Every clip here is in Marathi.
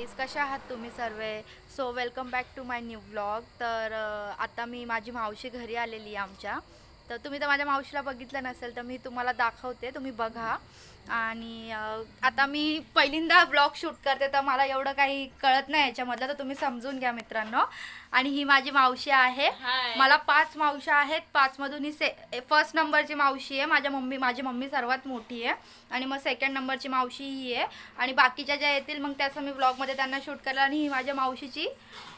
गाईज कशा आहात तुम्ही सर्व? So welcome back to my new vlog तर आता मी माझी मावशी घरी आलेली आहे आमच्या. तर तुम्ही तर माझ्या मावशीला बघितलं नसेल तर मी तुम्हाला दाखवते तुम्ही बघा. आणि आता मी पहिल्यांदा ब्लॉग शूट करते तर मला एवढं काही कळत नाही याच्यामधलं तर तुम्ही समजून घ्या मित्रांनो. आणि ही माझी मावशी आहे. मला पाच मावशा आहेत. पाचमधून ही से फर्स्ट नंबरची मावशी आहे. माझ्या मम्मी माझी मम्मी सर्वात मोठी आहे. आणि मग सेकंड नंबरची मावशी ही आहे. आणि बाकीच्या ज्या येतील मग त्याचं मी ब्लॉगमध्ये त्यांना शूट केलं आणि ही माझ्या मावशीची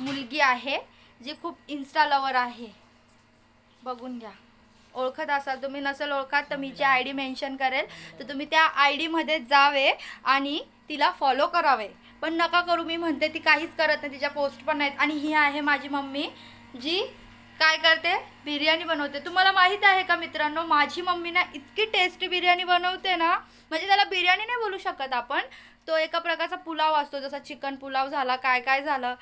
मुलगी आहे जी खूप इन्स्टा लवर आहे. बघून घ्या. ओळखत असाल तुम्ही नसेल ओळखत तर मी जी आय डी मेन्शन करेल तर तुम्ही त्या आय डीमध्ये जावे आणि तिला फॉलो करावे. पण नका करू मी म्हणते ती काहीच करत नाही तिच्या पोस्ट पण नाहीत आणि ही आहे माझी मम्मी जी काय करते? बिर्याणी बनवते. तुम्हाला माहीत आहे का मित्रांनो माझी मम्मी ना इतकी टेस्टी बिर्याणी बनवते ना म्हणजे त्याला बिर्याणी नाही बोलू शकत आपण. तो एका प्रकारचा पुलाव असतो जसा चिकन पुलाव झाला काय काय झालं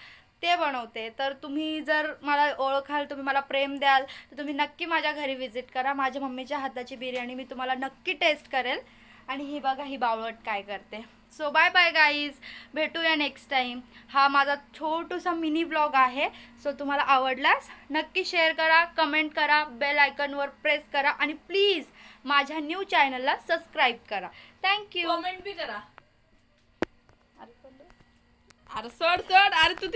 ते बनवते. तर तुम्ही जर मला ओळखाल तुम्ही मला प्रेम द्याल तर तुम्ही नक्की माझ्या घरी व्हिजिट करा. माझ्या मम्मीच्या हाताची बिर्याणी मी तुम्हाला नक्की टेस्ट करेल. आणि ही बघा ही बावळट काय करते. सो बाय बाय गाईज भेटूया नेक्स्ट टाईम हा माझा छोटूसा मिनी ब्लॉग आहे. सो तुम्हाला आवडल्यास नक्की शेअर करा कमेंट करा बेल आयकनवर प्रेस करा आणि प्लीज माझ्या न्यू चॅनलला सबस्क्राईब करा. थँक्यू कमेंट बी करा. अरे सोड सोड. अरे तू